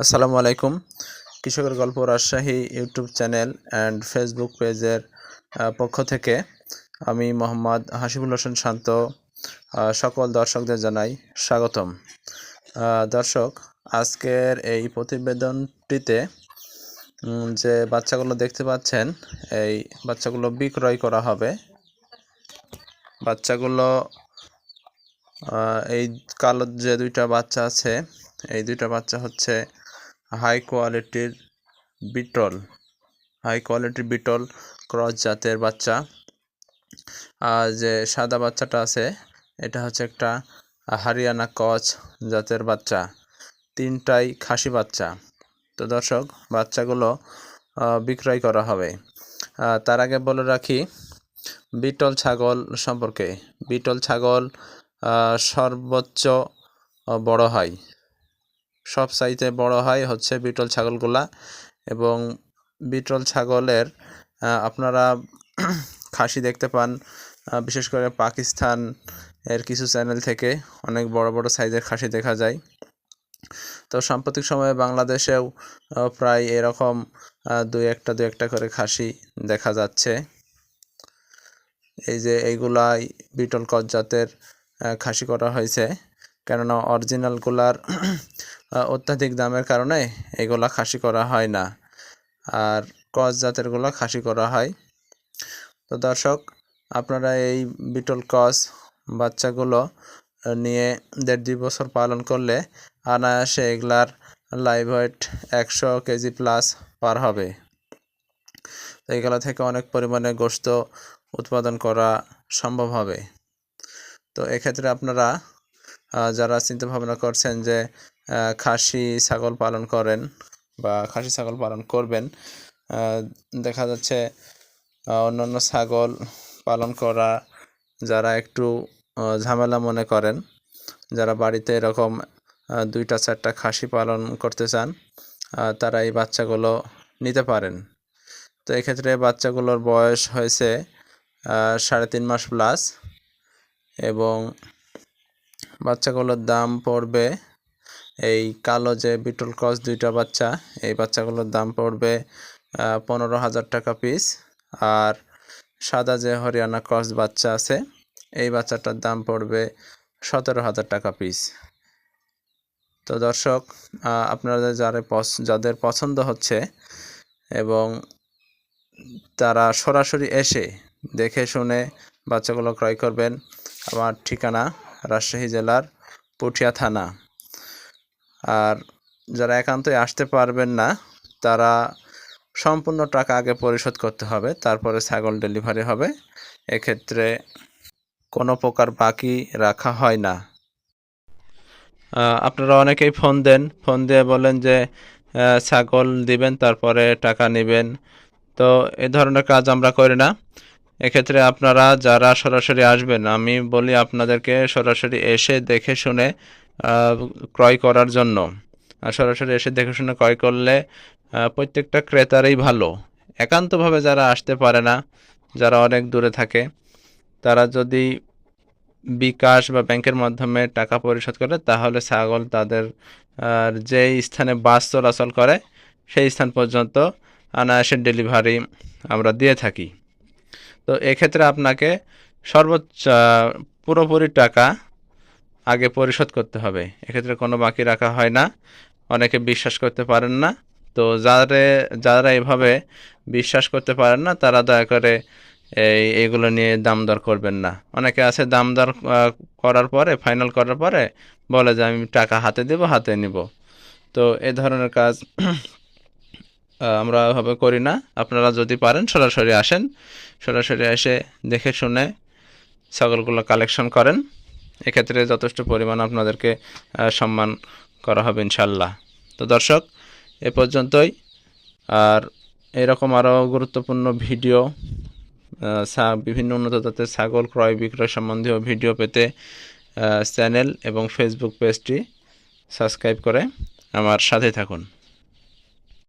আসসালামু আলাইকুম। কৃষকের গল্প Rajshahi YouTube channel and Facebook পেজের পক্ষ থেকে আমি মোহাম্মদ হাসিবুল হোসেন শান্ত সকল দর্শকদের জানাই স্বাগতম। দর্শক, আজকের এই প্রতিবেদনটিতে যে বাচ্চাগুলো দেখতে পাচ্ছেন, এই বাচ্চাগুলো বিক্রয় করা হবে। বাচ্চাগুলো এই কালো যে দুইটা বাচ্চা আছে, এই দুইটা বাচ্চা হচ্ছে হাই কোয়ালিটির বিটল, হাই কোয়ালিটির বিটল ক্রস জাতের বাচ্চা। আর যে সাদা বাচ্চাটা আছে, এটা হচ্ছে একটা হারিয়ানা কচ জাতের বাচ্চা, তিনটাই খাসি বাচ্চা। তো দর্শক, বাচ্চাগুলো বিক্রয় করা হবে। তার আগে বলে রাখি, বিটল ছাগল সম্পর্কে। বিটল ছাগল সর্বোচ্চ বড় হয়। সব সাইজে বড় হয় হচ্ছে বিটল ছাগলগুলা এবং বিটল ছাগলের আপনারা খাসি দেখতে পান বিশেষ করে পাকিস্তান এর কিছু চ্যানেল থেকে অনেক বড় বড় সাইজের খাসি দেখা যায়। তো সাম্প্রতিক সময়ে বাংলাদেশেও প্রায় এরকম দুই একটা দু একটা করে খাসি দেখা যাচ্ছে। এই যে এইগুলাই বিটল কচ জাতের খাসি করা হয়েছে। কেননা অরিজিনালগুলার অত্যাধিক দামের কারণে এগুলা খাসি করা হয় না। আর কস জাতেরগুলো খাসি করা হয়। তো দর্শক, আপনারা এই বিটল কস বাচ্চাগুলো নিয়ে দেড় দুই বছর পালন করলে অনায়াসে এগুলার লাইভ ওয়েট একশো কেজি প্লাস পার হবে। তো এগুলো থেকে অনেক পরিমাণে গোস্ত উৎপাদন করা সম্ভব হবে। তো এক্ষেত্রে আপনারা যারা চিন্তা ভাবনা করছেন যে খাসি ছাগল পালন করেন বা খাসি ছাগল পালন করবেন দেখা যাচ্ছে অন্যান্য ছাগল পালন করা যারা একটু ঝামেলা মনে করেন, যারা বাড়িতে এরকম দুইটা, চারটা খাসি পালন করতে চান তারা এই বাচ্চাগুলো নিতে পারেন। তো এক্ষেত্রে বাচ্চাগুলোর বয়স হয়েছে সাড়ে তিন মাস প্লাস এবং বাচ্চাগুলোর দাম পড়বে এই কালো যে বিটল ক্রস দুইটা বাচ্চা, এই বাচ্চাগুলোর দাম পড়বে পনেরো হাজার টাকা পিস আর সাদা যে হরিয়ানা ক্রস বাচ্চা আছে, এই বাচ্চাটার দাম পড়বে সতেরো হাজার টাকা পিস তো দর্শক আপনাদের যারা যাদের পছন্দ হচ্ছে এবং তারা সরাসরি এসে দেখে শুনে বাচ্চাগুলো ক্রয় করবেন, আমার ঠিকানা রাজশাহী জেলার পুঠিয়া থানা। আর যারা একান্তই আসতে পারবেন না, তারা সম্পূর্ণ টাকা আগে পরিশোধ করতে হবে, তারপরে ছাগল ডেলিভারি হবে। এক্ষেত্রে কোনো প্রকার বাকি রাখা হয় না। আপনারা অনেকেই ফোন দেন। ফোন দিয়ে বলেন যে ছাগল দিবেন, তারপরে টাকা নেবেন। তো এ ধরনের কাজ আমরা করি না। এক্ষেত্রে আপনারা যারা সরাসরি আসবেন, আমি বলি আপনাদেরকে সরাসরি এসে দেখে শুনে ক্রয় করার জন্য। আর সরাসরি এসে দেখে শুনে ক্রয় করলে প্রত্যেকটা ক্রেতারই ভালো। একান্তভাবে যারা আসতে পারে না, যারা অনেক দূরে থাকে, তারা যদি বিকাশ বা ব্যাংকের মাধ্যমে টাকা পরিশোধ করে, তাহলে ছাগল তাদের যে স্থানে বাস চলাচল করে, সেই স্থান পর্যন্ত অনায়াসে ডেলিভারি আমরা দিয়ে থাকি। তো এক্ষেত্রে আপনাকে সর্বোচ্চ পুরোপুরি টাকা আগে পরিশোধ করতে হবে। এক্ষেত্রে কোনো বাকি রাখা হয় না। অনেকে বিশ্বাস করতে পারেন না। তো যারা যারা এভাবে বিশ্বাস করতে পারেন না, তারা দয়া করে এই, এগুলো নিয়ে দাম দর করবেন না। অনেকে আছে দাম দর করার পরে ফাইনাল করার পরে বলে যে, আমি টাকা হাতে দেব, হাতে নিব। তো এ ধরনের কাজ আমরা এভাবে করি না। আপনারা যদি পারেন, সরাসরি আসেন। সরাসরি এসে দেখে শুনে ছাগলগুলো কালেকশন করেন। এক্ষেত্রে যথেষ্ট পরিমাণ আপনাদেরকে সম্মান করা হবে ইনশাল্লাহ তো দর্শক, এ পর্যন্তই। আর এরকম আরও গুরুত্বপূর্ণ ভিডিও বিভিন্ন উন্নত জাতের ছাগল ক্রয় বিক্রয় সম্বন্ধীয় ভিডিও পেতে চ্যানেল এবং ফেসবুক পেজটি সাবস্ক্রাইব করে আমার সাথে থাকুন।